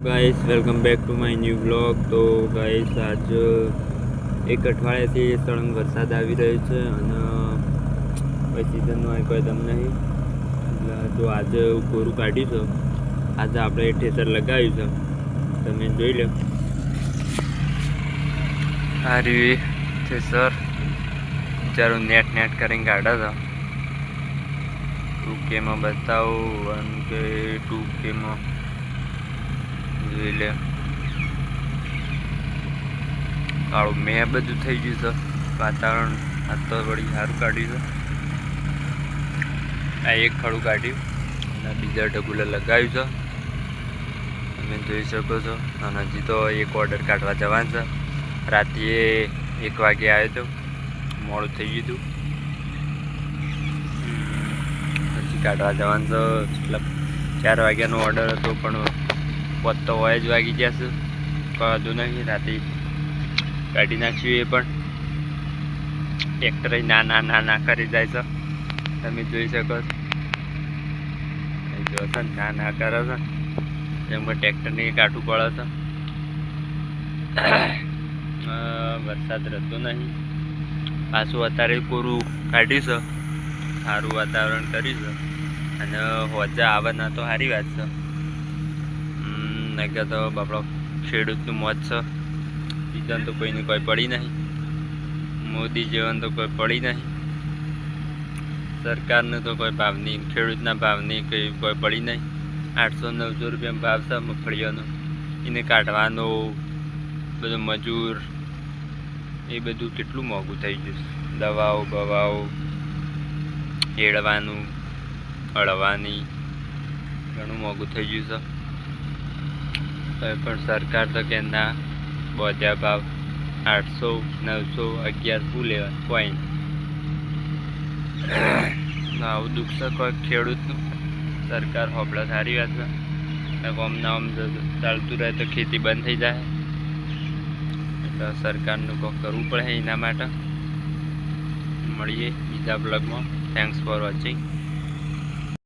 Guys welcome back to my new blog તો guys આજ એક અઠવાડિયાથી સળંગ વરસાદ આવી રહ્યો છે અને કોઈ સિઝનનો હોય કોઈ દમ નહીં. એટલે જો આજે કોરું કાઢ્યું છે, આજે આપણે ઠેસર લગાવ્યું છે. તમે જોઈ લો. આ રહ્યું ઠેસર. બિચારું નેટ નેટ કરીને કાઢ્યા હતા ટુ કેમાં બતાવું, વન કે ટુ કેમાં જોઈ લે કાળું મેં બધું થઈ ગયું છે. વાતાવરણ આ તો વળી સારું કાઢ્યું છે. આ એક ખડું કાઢ્યું અને બીજા ઢગુલે લગાવ્યું છે. તમે જોઈ શકો છો. અને હજી તો એક ઓર્ડર કાઢવા જવાનું છે. રાતે એક વાગે આવ્યો હતો મોડું થઈ ગયું હતું. કાઢવા જવાનું છે. મતલબ ચાર વાગ્યાનો ઓર્ડર હતો પણ પોત તો હોય જ વાગી ગયા છે. કહેતું નહીં, રાતે કાઢી નાખ્યું એ પણ. ટ્રેક્ટર ના ના ના ના કરી જાય છે. તમે જોઈ શકો છો. અહીં ને, ના ના છો. એમાં ટ્રેક્ટરને કાઢવું પડે છે. વરસાદ રહેતો નહીં. પાછું અત્યારે કોરું કાઢ્યું સારું વાતાવરણ કર્યું અને હોજા આવે ના તો સારી વાત છે. નકર તો બાપડો ખેડૂતનું મોત છે. બીજા તો કોઈને કોઈ પડી નહીં. મોદી જેવન તો કોઈ પડી નહીં. સરકારને તો કોઈ ભાવ નહીં, ખેડૂતના ભાવની કંઈ કોઈ પડી નહીં. આઠસો નવસો રૂપિયા ભાવ છે મગફળીઓનો. એને કાઢવાનો, બધું મજૂર, એ બધું કેટલું મોંઘું થઈ ગયું દવાઓ, બવાઓ હેડવાનું હળવાની ઘણું મોંઘું થઈ ગયું છે. તો પણ સરકાર તો કે ના બોજા ભાવ આઠસો નવસો અગિયાર શું લેવા કોઈ આવું દુઃખ છે કોઈ ખેડૂતનું. સરકાર હોબળા સારી વાત છે. આમ ના આમ ચાલતું રહે તો ખેતી બંધ થઈ જાય. એટલે સરકારનું કોઈ કરવું પડે એના માટે. મળીએ બીજા બ્લોગમાં થેન્ક્સ ફોર વોચિંગ